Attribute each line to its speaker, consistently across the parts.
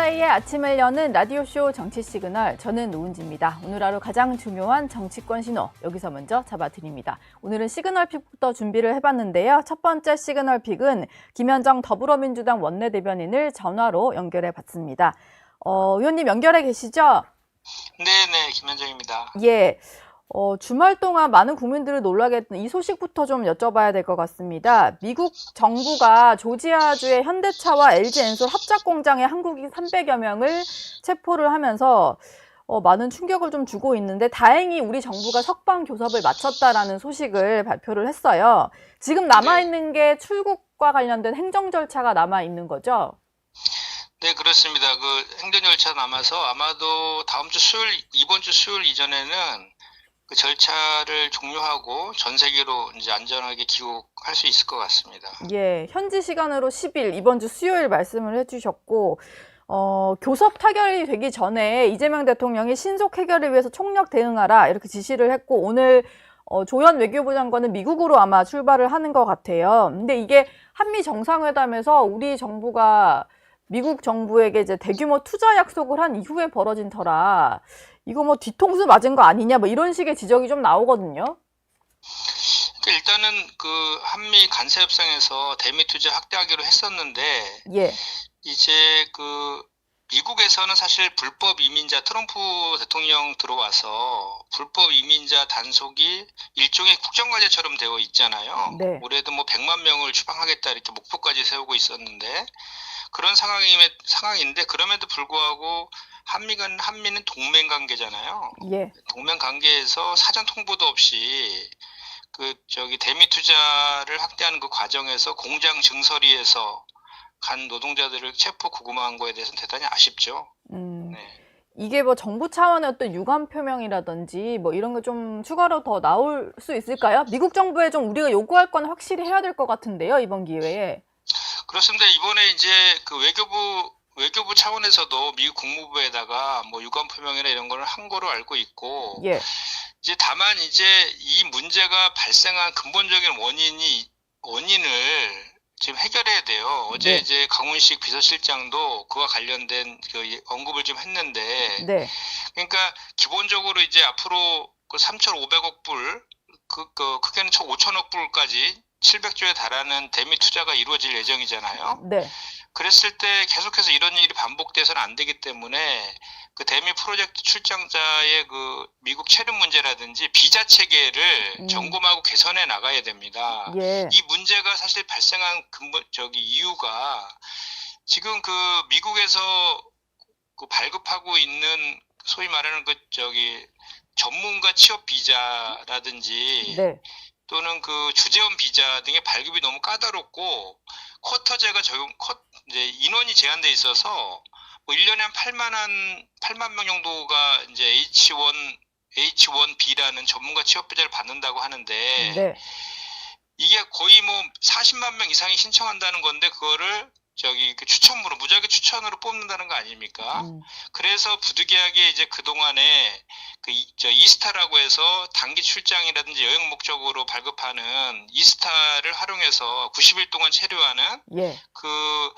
Speaker 1: Q&A의 아침을 여는 라디오쇼 정치 시그널. 저는 노은지입니다. 오늘 하루 가장 중요한 정치권 신호. 여기서 먼저 잡아드립니다. 오늘은 시그널 픽부터 준비를 해봤는데요. 첫 번째 시그널 픽은 김현정 더불어민주당 원내대변인을 전화로 연결해 봤습니다. 어, 의원님 연결해 계시죠?
Speaker 2: 네네, 김현정입니다.
Speaker 1: 예. 어, 주말 동안 많은 국민들을 놀라게 했던 이 소식부터 좀 여쭤봐야 될 것 같습니다. 미국 정부가 조지아주의 현대차와 LG 엔솔 합작 공장의 한국인 300여 명을 체포를 하면서 어, 많은 충격을 좀 주고 있는데 다행히 우리 정부가 석방 교섭을 마쳤다라는 소식을 발표를 했어요. 지금 남아 있는 게 출국과 관련된 행정 절차가 남아 있는 거죠?
Speaker 2: 네, 그렇습니다. 그 행정 절차 남아서 아마도 다음 주 수요일, 이번 주 수요일 이전에는 그 절차를 종료하고 전 세계로 이제 안전하게 귀국할 수 있을 것 같습니다.
Speaker 1: 예, 현지 시간으로 10일 이번 주 수요일 말씀을 해주셨고 어, 교섭 타결이 되기 전에 이재명 대통령이 신속 해결을 위해서 총력 대응하라 이렇게 지시를 했고 오늘 어, 조현 외교부 장관은 미국으로 아마 출발을 하는 것 같아요. 근데 이게 한미 정상회담에서 우리 정부가 미국 정부에게 이제 대규모 투자 약속을 한 이후에 벌어진 터라 이거 뭐 뒤통수 맞은 거 아니냐 뭐 이런 식의 지적이 좀 나오거든요.
Speaker 2: 그 일단은 그 한미 간세 협상에서 대미 투자 확대하기로 했었는데
Speaker 1: 예,
Speaker 2: 이제 그 미국에서는 사실 불법 이민자 트럼프 대통령 들어와서 불법 이민자 단속이 일종의 국정과제처럼 되어 있잖아요.
Speaker 1: 네.
Speaker 2: 올해도 뭐 100만 명을 추방하겠다 이렇게 목표까지 세우고 있었는데 그런 상황임에 상황인데 그럼에도 불구하고 한미가 한미는 동맹 관계잖아요.
Speaker 1: 예,
Speaker 2: 동맹 관계에서 사전 통보도 없이 그 저기 대미 투자를 확대하는 그 과정에서 공장 증설위에서 간 노동자들을 체포 구금한 거에 대해서는 대단히 아쉽죠.
Speaker 1: 음.
Speaker 2: 네.
Speaker 1: 이게 뭐 정부 차원의 어떤 유감 표명이라든지 뭐 이런 거좀 추가로 더 나올 수 있을까요? 미국 정부에 좀 우리가 요구할 건 확실히 해야 될 것 같은데요, 이번 기회에.
Speaker 2: 그렇습니다. 이번에 이제 그 외교부 외교부 차원에서도 미국 국무부에다가 뭐 유감 표명이나 이런 거를 한 거로 알고 있고
Speaker 1: 예,
Speaker 2: 이제 다만 이제 이 문제가 발생한 근본적인 원인이 원인을 지금 해결해야 돼요. 어제
Speaker 1: 네.
Speaker 2: 이제 강훈식 비서실장도 그와 관련된 그 언급을 좀 했는데
Speaker 1: 네,
Speaker 2: 그러니까 기본적으로 이제 앞으로 그 3,500억 불, 그, 그 크게는 총 5천억 불까지 700조에 달하는 대미 투자가 이루어질 예정이잖아요.
Speaker 1: 네,
Speaker 2: 그랬을 때 계속해서 이런 일이 반복돼서는 안 되기 때문에 그 대미 프로젝트 출장자의 그 미국 체류 문제라든지 비자 체계를
Speaker 1: 음.
Speaker 2: 점검하고 개선해 나가야 됩니다.
Speaker 1: 예,
Speaker 2: 이 문제가 사실 발생한 근본 저기 이유가 지금 그 미국에서 그 발급하고 있는 소위 말하는 그 저기 전문가 취업 비자라든지
Speaker 1: 네,
Speaker 2: 또는 그 주재원 비자 등의 발급이 너무 까다롭고 쿼터제가 적용 쿼 이제 인원이 제한돼 있어서 뭐 1년에 한 8만 한 8만 명 정도가 이제 H1 H1B라는 전문가 취업 비자를 받는다고 하는데
Speaker 1: 네,
Speaker 2: 이게 거의 뭐 40만 명 이상이 신청한다는 건데 그거를 저기 그 추첨으로 무작위 추천으로 뽑는다는 거 아닙니까?
Speaker 1: 음,
Speaker 2: 그래서 부득이하게 이제 그 동안에 그 이- 저 이스타라고 해서 단기 출장이라든지 여행 목적으로 발급하는 이스타를 활용해서 90일 동안 체류하는
Speaker 1: 예,
Speaker 2: 그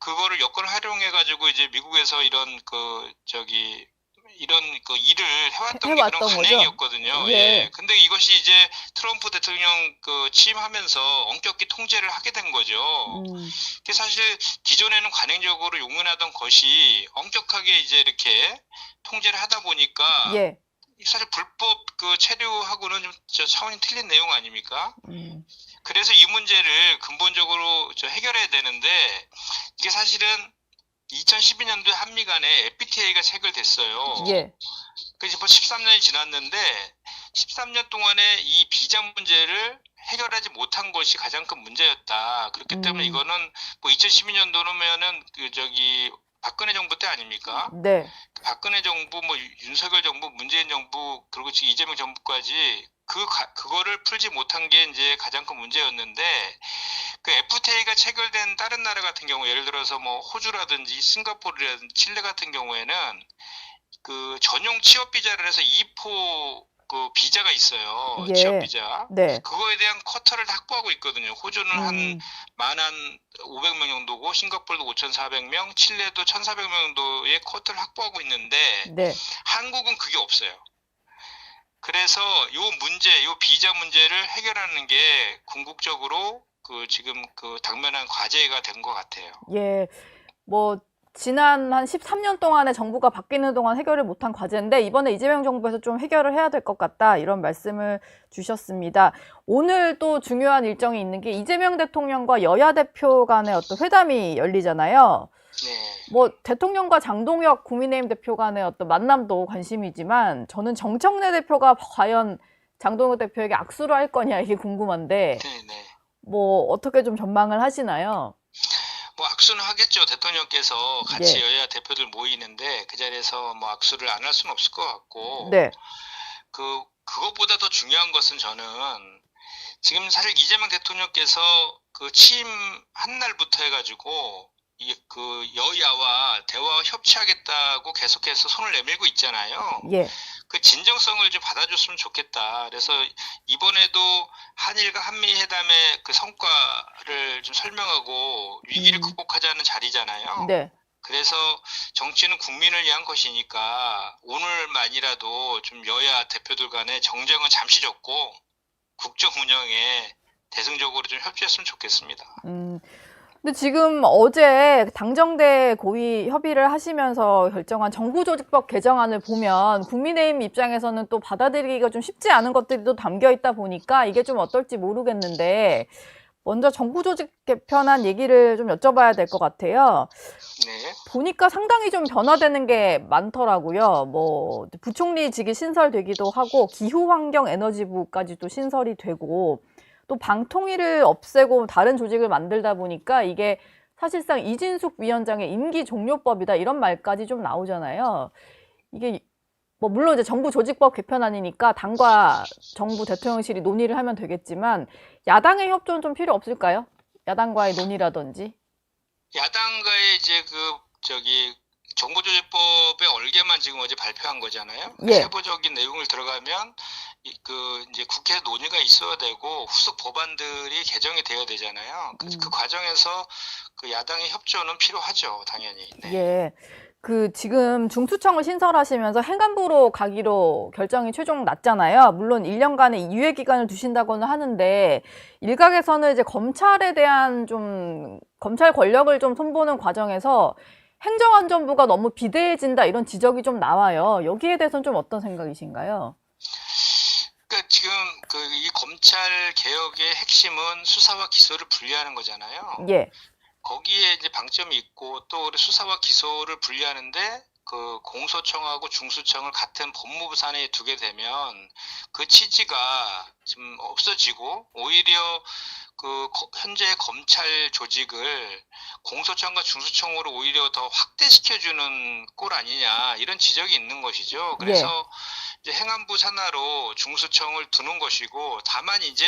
Speaker 2: 그거를 여건을 활용해 가지고 이제 미국에서 이런 그 저기 이런 그 일을 해왔던 게
Speaker 1: 해왔던
Speaker 2: 그런? 관행이었거든요.
Speaker 1: 예.
Speaker 2: 예. 근데 이것이 이제 트럼프 대통령 그 취임하면서 엄격히 통제를 하게 된 거죠.
Speaker 1: 음,
Speaker 2: 그게 사실 기존에는 관행적으로 용인하던 것이 엄격하게 이제 이렇게 통제를 하다 보니까
Speaker 1: 예,
Speaker 2: 사실 불법 그 체류하고는 좀저 차원이 틀린 내용 아닙니까?
Speaker 1: 음,
Speaker 2: 그래서 이 문제를 근본적으로 저 해결해야 되는데 이게 사실은 2012년도에 한미 간에 FTA가 체결됐어요.
Speaker 1: 예,
Speaker 2: 그래서 벌써 13년이 지났는데 13년 동안에 이 비자 문제를 해결하지 못한 것이 가장 큰 문제였다. 그렇기 때문에
Speaker 1: 음.
Speaker 2: 이거는 뭐 2012년도면은 그 저기 박근혜 정부 때 아닙니까?
Speaker 1: 네,
Speaker 2: 박근혜 정부, 뭐 윤석열 정부, 문재인 정부 그리고 지금 이재명 정부까지 그 가- 그거를 풀지 못한 게 이제 가장 큰 문제였는데 그 FTA가 체결된 다른 나라 같은 경우 예를 들어서 뭐 호주라든지 싱가포르라든지 칠레 같은 경우에는 그 전용 취업 비자를 해서 2포 그 비자가 있어요.
Speaker 1: 예.
Speaker 2: 취업 비자.
Speaker 1: 네.
Speaker 2: 그거에 대한 쿼터를 확보하고 있거든요. 호주는 한
Speaker 1: 음,
Speaker 2: 만한 500명 정도고 싱가포르도 5,400명, 칠레도 1,400명 정도의 쿼터를 확보하고 있는데
Speaker 1: 네.
Speaker 2: 한국은 그게 없어요. 그래서 요 문제, 요 비자 문제를 해결하는 게 궁극적으로 그 지금 그 당면한 과제가 된 것 같아요.
Speaker 1: 예. 뭐 지난 한 13년 동안에 정부가 바뀌는 동안 해결을 못한 과제인데 이번에 이재명 정부에서 좀 해결을 해야 될 것 같다 이런 말씀을 주셨습니다. 오늘 또 중요한 일정이 있는 게 이재명 대통령과 여야 대표 간의 어떤 회담이 열리잖아요.
Speaker 2: 네.
Speaker 1: 뭐 대통령과 장동혁 국민의힘 대표 간의 어떤 만남도 관심이지만 저는 정청래 대표가 과연 장동혁 대표에게 악수를 할 거냐 이게 궁금한데
Speaker 2: 네, 네.
Speaker 1: 뭐 어떻게 좀 전망을 하시나요?
Speaker 2: 뭐 악수는 하겠죠. 대통령께서 같이
Speaker 1: 예.
Speaker 2: 여야 대표들 모이는데 그 자리에서 뭐 악수를 안 할 수는 없을 것 같고
Speaker 1: 네.
Speaker 2: 그 그것보다 더 중요한 것은 저는 지금 사실 이재명 대통령께서 그 취임 한 날부터 해가지고 이그 여야와 대화와 협치하겠다고 계속해서 손을 내밀고 있잖아요.
Speaker 1: 예.
Speaker 2: 그 진정성을 좀 받아줬으면 좋겠다. 그래서 이번에도 한일과 한미 회담의 그 성과를 좀 설명하고 위기를
Speaker 1: 음.
Speaker 2: 극복하자는 자리잖아요.
Speaker 1: 네.
Speaker 2: 그래서 정치는 국민을 위한 것이니까 오늘만이라도 좀 여야 대표들 간의 정쟁은 잠시 접고 국정 운영에 대승적으로 좀 협조했으면 좋겠습니다.
Speaker 1: 음. 근데 지금 어제 당정대 고위 협의를 하시면서 결정한 정부조직법 개정안을 보면 국민의힘 입장에서는 또 받아들이기가 좀 쉽지 않은 것들이 또 담겨 있다 보니까 이게 좀 어떨지 모르겠는데 먼저 정부조직 개편안 얘기를 좀 여쭤봐야 될 것 같아요.
Speaker 2: 네.
Speaker 1: 보니까 상당히 좀 변화되는 게 많더라고요. 뭐 부총리직이 신설되기도 하고 기후환경에너지부까지 도 신설이 되고 또 방통위를 없애고 다른 조직을 만들다 보니까 이게 사실상 이진숙 위원장의 임기 종료법이다 이런 말까지 좀 나오잖아요. 이게 뭐 물론 이제 정부 조직법 개편안이니까 당과 정부 대통령실이 논의를 하면 되겠지만 야당의 협조는 좀 필요 없을까요? 야당과의 논의라든지.
Speaker 2: 야당과의 이제 그 저기 정보조직법의 얼개만 지금 어제 발표한 거잖아요.
Speaker 1: 예.
Speaker 2: 세부적인 내용을 들어가면 이- 그 이제 국회 논의가 있어야 되고 후속 법안들이 개정이 돼야 되잖아요. 그,
Speaker 1: 음.
Speaker 2: 그 과정에서 그 야당의 협조는 필요하죠, 당연히. 네.
Speaker 1: 예. 그 지금 중수청을 신설하시면서 행안부로 가기로 결정이 최종 났잖아요. 물론 1년간의 유예 기간을 두신다고는 하는데 일각에서는 이제 검찰에 대한 좀 검찰 권력을 좀 손보는 과정에서 행정안전부가 너무 비대해진다 이런 지적이 좀 나와요. 여기에 대해서는 좀 어떤 생각이신가요?
Speaker 2: 그러니까 지금 그 이 검찰 개혁의 핵심은 수사와 기소를 분리하는 거잖아요.
Speaker 1: 예.
Speaker 2: 거기에 이제 방점이 있고 또 수사와 기소를 분리하는데 그 공소청하고 중수청을 같은 법무부 산하에 두게 되면 그 취지가 좀 없어지고 오히려 그 거- 현재 검찰 조직을 공소청과 중수청으로 오히려 더 확대시켜주는 꼴 아니냐 이런 지적이 있는 것이죠. 그래서 이제 행안부 산하로 중수청을 두는 것이고 다만 이제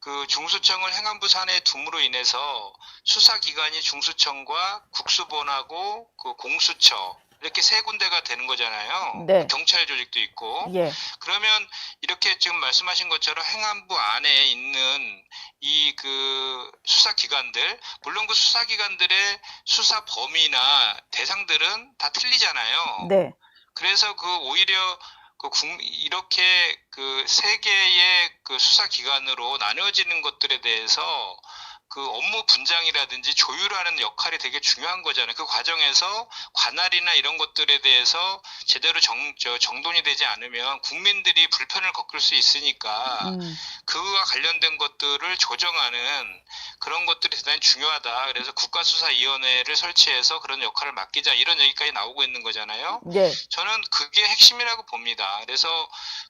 Speaker 2: 그 중수청을 행안부 산하에 둠으로 인해서 수사기관이 중수청과 국수본하고 그 공수처 이렇게 세 군데가 되는 거잖아요.
Speaker 1: 네.
Speaker 2: 경찰 조직도 있고
Speaker 1: 예.
Speaker 2: 그러면 이렇게 지금 말씀하신 것처럼 행안부 안에 있는 이 그 수사 기관들 물론 그 수사 기관들의 수사 범위나 대상들은 다 틀리잖아요.
Speaker 1: 네.
Speaker 2: 그래서 그 오히려 그 국, 이렇게 그 세 개의 그 수사 기관으로 나뉘어지는 것들에 대해서 그 업무 분장이라든지 조율하는 역할이 되게 중요한 거잖아요. 그 과정에서 관할이나 이런 것들에 대해서 제대로 정, 저, 정돈이 되지 않으면 국민들이 불편을 겪을 수 있으니까
Speaker 1: 음.
Speaker 2: 그와 관련된 것들을 조정하는 그런 것들이 대단히 중요하다. 그래서 국가수사위원회를 설치해서 그런 역할을 맡기자 이런 얘기까지 나오고 있는 거잖아요.
Speaker 1: 예.
Speaker 2: 저는 그게 핵심이라고 봅니다. 그래서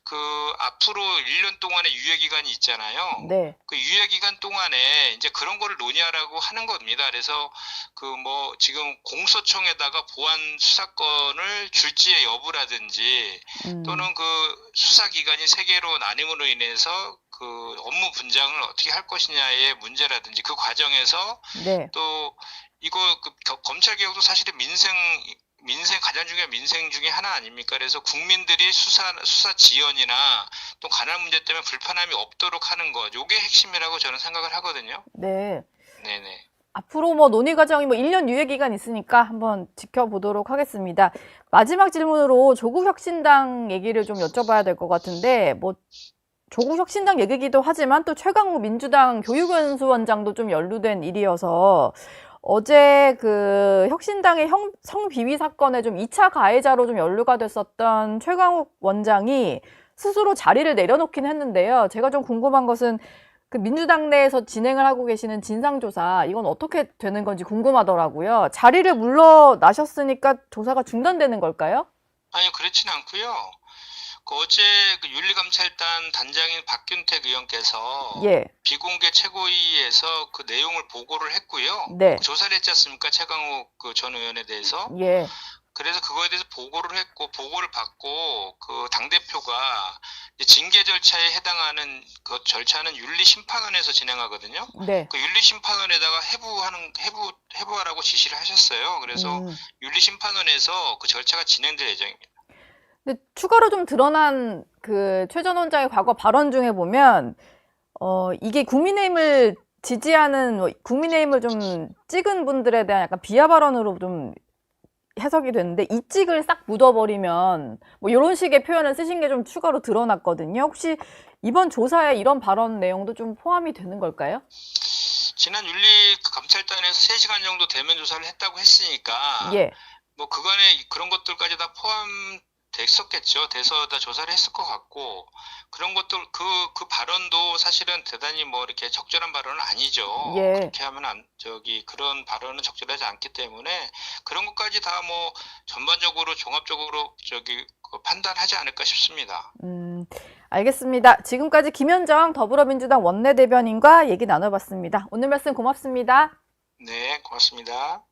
Speaker 2: 그 앞으로 1년 동안의 유예 기간이 있잖아요.
Speaker 1: 네.
Speaker 2: 그 유예 기간 동안에 이제 그런 거를 논의하라고 하는 겁니다. 그래서 그 뭐 지금 공소청에다가 보안 수사권을 줄지의 여부라든지
Speaker 1: 음.
Speaker 2: 또는 그 수사 기관이 세 개로 나뉘므로 인해서 그 업무 분장을 어떻게 할 것이냐의 문제라든지 그 과정에서
Speaker 1: 네.
Speaker 2: 또 이거 그 겨- 검찰 개혁도 사실은 민생 민생 가장 중요한 민생 중에 하나 아닙니까? 그래서 국민들이 수사 수사 지연이나 또 가난 문제 때문에 불편함이 없도록 하는 것, 요게 핵심이라고 저는 생각을 하거든요.
Speaker 1: 네.
Speaker 2: 네네.
Speaker 1: 앞으로 뭐 논의 과정이 뭐 1년 유예 기간 있으니까 한번 지켜보도록 하겠습니다. 마지막 질문으로 조국 혁신당 얘기를 좀 여쭤봐야 될 것 같은데 뭐 조국 혁신당 얘기기도 하지만 또 최강욱 민주당 교육연수원장도 좀 연루된 일이어서 어제 그 혁신당의 형, 성비위 사건에 좀 2차 가해자로 좀 연루가 됐었던 최강욱 원장이 스스로 자리를 내려놓긴 했는데요. 제가 좀 궁금한 것은 그 민주당 내에서 진행을 하고 계시는 진상조사 이건 어떻게 되는 건지 궁금하더라고요. 자리를 물러나셨으니까 조사가 중단되는 걸까요?
Speaker 2: 아니요, 그렇진 않고요. 그 어제 그 윤리감찰단 단장인 박균택 의원께서
Speaker 1: 예,
Speaker 2: 비공개 최고위에서 그 내용을 보고를 했고요.
Speaker 1: 네,
Speaker 2: 조사를 했지 않습니까? 최강욱 그 전 의원에 대해서.
Speaker 1: 예,
Speaker 2: 그래서 그거에 대해서 보고를 했고 보고를 받고 그 당 대표가 징계 절차에 해당하는 그 절차는 윤리 심판원에서 진행하거든요.
Speaker 1: 네.
Speaker 2: 그 윤리 심판원에다가 해부하는 해부 해부하라고 지시를 하셨어요. 그래서
Speaker 1: 음.
Speaker 2: 윤리 심판원에서 그 절차가 진행될 예정입니다.
Speaker 1: 근데 추가로 좀 드러난 그 최전 원장의 과거 발언 중에 보면 어 이게 국민의힘을 지지하는 뭐 국민의힘을 좀 찍은 분들에 대한 약간 비하 발언으로 좀 해석이 됐는데 이 찍을 싹 묻어버리면 뭐 이런 식의 표현을 쓰신 게 좀 추가로 드러났거든요. 혹시 이번 조사에 이런 발언 내용도 좀 포함이 되는 걸까요?
Speaker 2: 지난 윤리 감찰단에서 3시간 정도 대면 조사를 했다고 했으니까
Speaker 1: 예,
Speaker 2: 뭐 그간에 그런 것들까지 다 포함 됐었겠죠. 돼서 다 조사를 했을 것 같고 그런 것들 그그 발언도 사실은 대단히 뭐 이렇게 적절한 발언은 아니죠.
Speaker 1: 예.
Speaker 2: 그렇게 하면 안 저기 그런 발언은 적절하지 않기 때문에 그런 것까지 다 뭐 전반적으로 종합적으로 저기 그 판단하지 않을까 싶습니다.
Speaker 1: 음, 알겠습니다. 지금까지 김현정 더불어민주당 원내대변인과 얘기 나눠봤습니다. 오늘 말씀 고맙습니다.
Speaker 2: 네, 고맙습니다.